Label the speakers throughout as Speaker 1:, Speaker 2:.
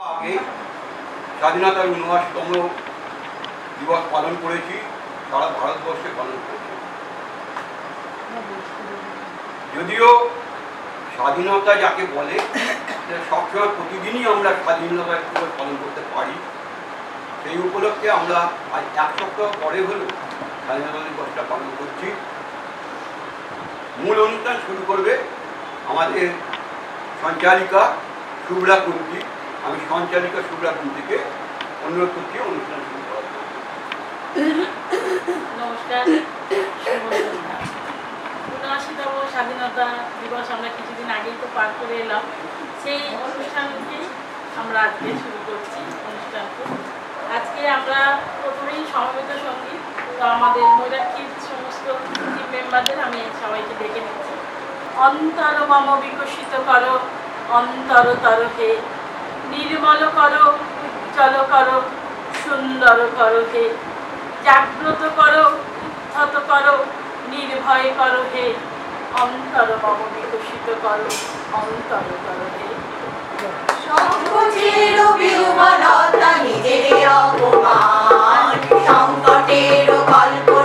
Speaker 1: আগে স্বাধীনতার উনআশিতম দিবস পালন করেছি, সারা ভারতবর্ষে পালন করেছি। যদিও স্বাধীনতা যাকে বলে সবসময় প্রতিদিনই আমরা স্বাধীনতা দিবস পালন করতে পারি। সেই উপলক্ষে আমরা আজ এক সপ্তাহ পরে হলেও স্বাধীনতা দিবসটা পালন করছি। মূল অনুষ্ঠান শুরু করবে আমাদের সঞ্চালিকা শুভ্রা কুন্তি আমি সঞ্চালিকা শুভ্রা কুন্তিকে অনুরোধ করছি অনুষ্ঠান শুরু করার
Speaker 2: স্বাধীনতা দিবস আমরা কিছুদিন আগেই তো পার করে এলাম। সেই আমরা আজকে শুরু করছি আজকে আমরা প্রথমেই সমবেত সংগীত তো আমাদের মৈরাক্ষীর সমস্ত টিম মেম্বারদের আমি সবাইকে ডেকে নিচ্ছি। অন্তর মম বিকশিত করো অন্তর তরকে নির্মল করো, উজ্জ্বল করো, সুন্দর করো হে। জাগ্রত করো, উদ্ধত করো, নির্ভয় করো হে। অন্তর মম বিকশিত করো, অন্তর করো হে।
Speaker 3: সংকোচের সংকটের কল্পনাতে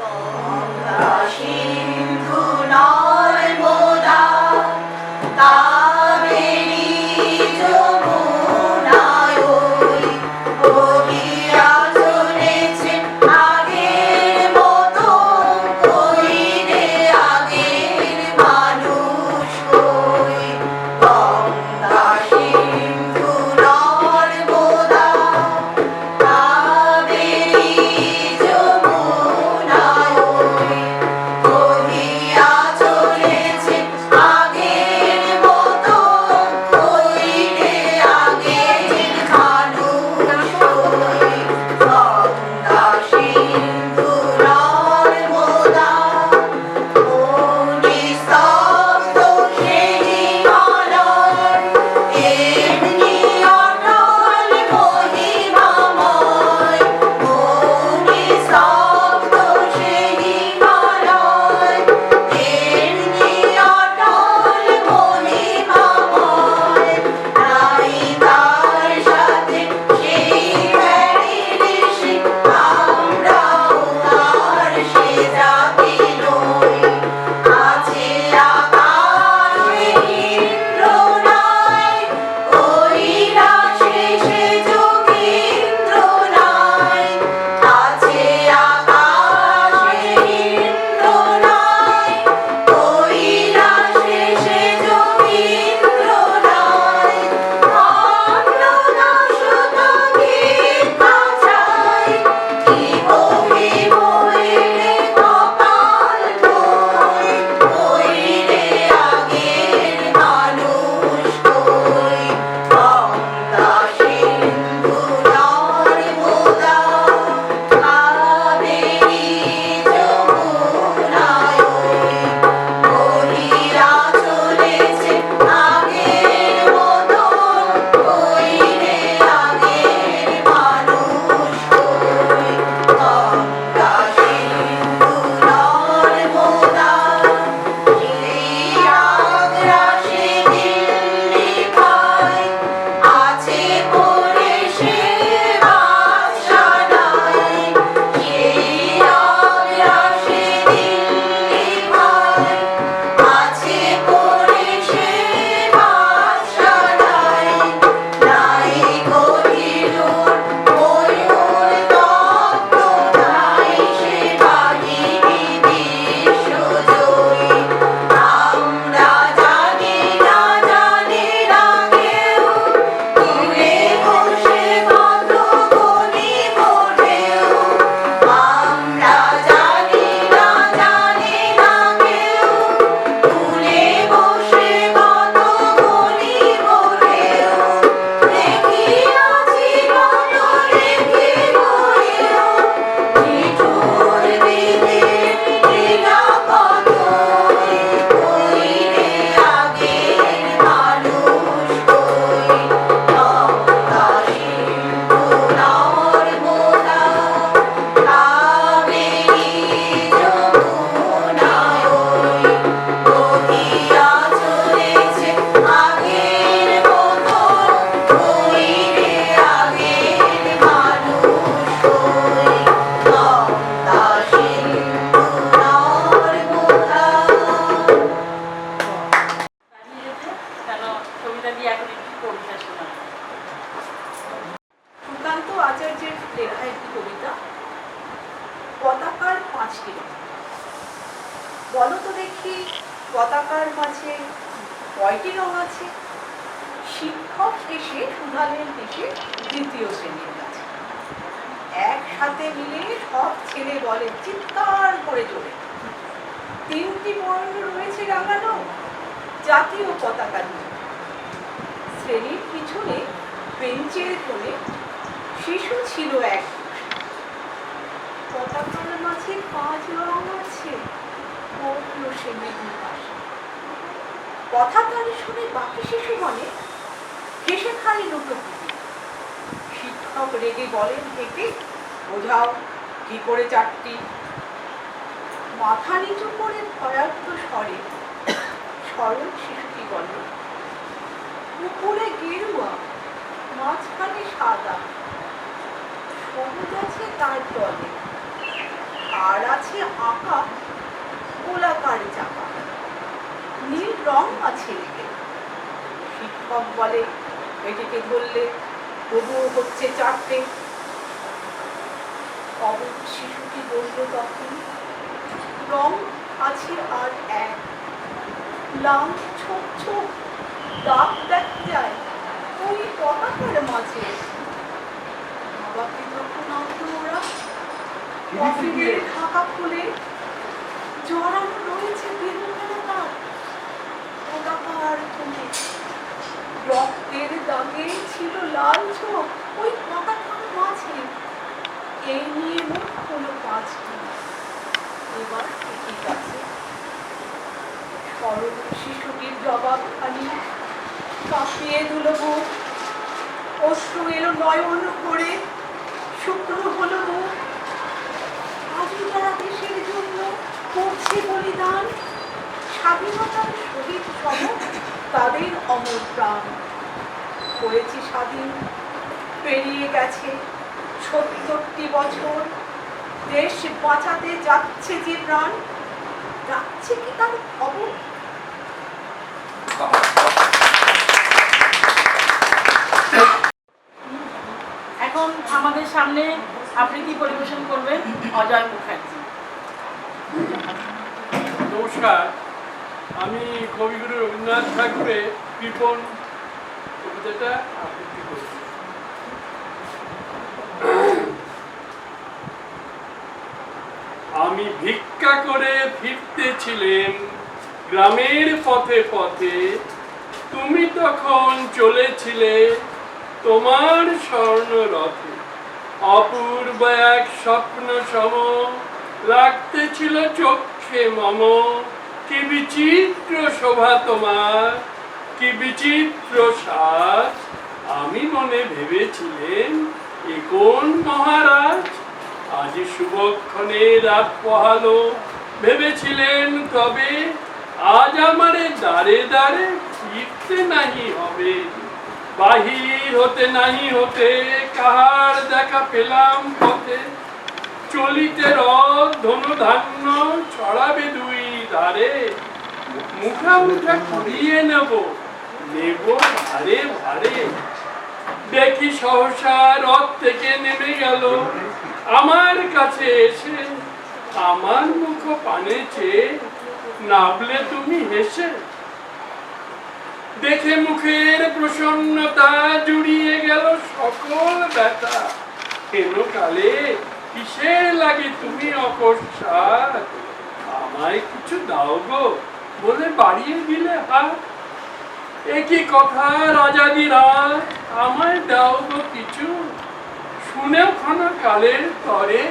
Speaker 3: Oh, Gopa মাঝে
Speaker 4: কয়টি রং আছে? শিক্ষক এসে শুধালেন এসে দ্বিতীয় শ্রেণির কাছে। একসাথে মিলে সব ছেলে বলে চিৎকার করে চলে তিনটি বর্ণ রয়েছে রাঙানো, জাতীয় পতাকা নিয়ে শ্রেণির পিছনে বেঞ্চের কোণে শিশু ছিল এক। পতাকার মাঝে পাঁচ রং আছে। সে পাশে কথা তার শুনে বাকি শিশু মনে হেসে খালি দুটো শিক্ষক রেগে বলেন, হেঁটে, বোঝাও কি করে চারটি? মাথা নিচু করে ভয়ার্থ স্বরে সরল শিশুটি বলে উপরে গেরুয়া, মাঝখানে সাদা, সবুজ আছে তার তলে, আর আছে আঁকা গোলাকার চাকা নীল রং আছে। শিক্ষক বলে এটিকে ধরলে তবুও হচ্ছে চারটে অবধ শিশুটি বলল তখন রং আছে আর এক। লাল ছোপ ছোপ দাগ দেখা যায় ওই পতাকার মাঝে। বাবাকে যখন আনতো ওরা কফিনের ঢাকা খুলে জড়ানো রয়েছে বেলুনের তার পতাকার তুলে রক্তের দাগে ছিল লাল চোখ, ওই পতাকার মাঝে। এই নিয়ে মোট হলো পাঁচটি। এবার ঠিক আছে সরল শিশুটির জবাব খালি কাঁপিয়ে দিল বুক। অশ্রু এলো নয়ন করে শুকনো হলো বুক। আজও তারা দেশের জন্য করছে বলিদান স্বাধীনতার শহীদ সম তাদের অমর প্রাণ। হয়েছে স্বাধীন পেরিয়ে গেছে সত্তরটি বছর। দেশ বাঁচাতে যাচ্ছে যে প্রাণ যাচ্ছে কি তার খবর?
Speaker 2: এখন আমাদের সামনে আবৃত্তি পরিবেশন করবেন অজয় মুখার্জি।
Speaker 5: নমস্কার। আমি কবিগুরু রবীন্দ্রনাথ ঠাকুরের কৃপন কবিতাটা আবৃত্তি করছি। আমি ভিক্ষা করে ফিরতেছিলেন গ্রামের পথে পথে, তুমি তখন চলেছিলে তোমার স্বর্ণ রথে অপূর্ব এক স্বপ্ন সম লাগতেছিল চোখে মম। কি বিচিত্র শোভা তোমার? কি বিচিত্র সাজ? আমি মনে ভেবেছিলেন এ কোন মহারাজ? আজ শুভক্ষণে রাত পোহালো ভেবেছিলেন তবে আজ আমারে দাঁড়ে দাঁড়ে ফিরতে নাহি হবে। বাহির হতে নাহি হতে কাহার দেখা পেলাম পথে। চলিতে রথ ধনু ধান্য ছড়াবে দুই ধারে মুখা মুখা করিয়ে নেব। নেব ভারে ভারে। দেখি সহসা রথ থেকে নেমে গেল। আমার কাছে এসে আমার মুখ পানে চেয়ে নাবলে তুমি হেসে। দেখে মুখের প্রসন্নতা জুড়িয়ে গেল সকল ব্যথা। কেন কালে কিসে লাগে তুমি অকস্মাৎ? আমায় কিছু দাও গো, বলে বাড়িয়ে দিলে হাত। একই কথা রাজাদি রাত আমায় দাও গো কিছু। শুনেও ক্ষণ কালের তরে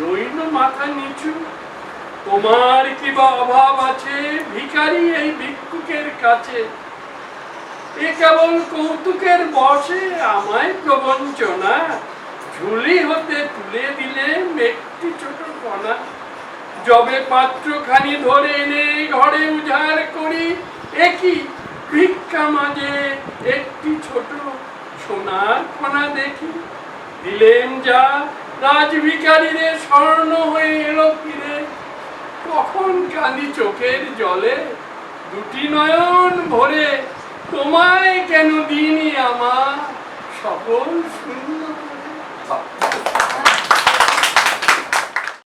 Speaker 5: রইল মাথা নিচু। তোমার কি বা অভাব আছে ভিখারি এই ভিক্ষুকের কাছে? এ কেবল কৌতুকের বসে আমায় প্রবঞ্চনা। ঝুলি হতে তুলে দিলে একটি ছোট কণা। জবে পাত্রখানি ধরে এনে ঘরে উজাড় করি, একই ভিক্ষা মাঝে একটি ছোট সোনার কণা দেখি। দিলেন যা রাজভিকারীরে স্বর্ণ হয়ে এলো ফিরে। কখন কাঁদি চোখের জলে দুটি নয়ন ভরে, তোমায় কেন দিনি আমার সকল শূন্য?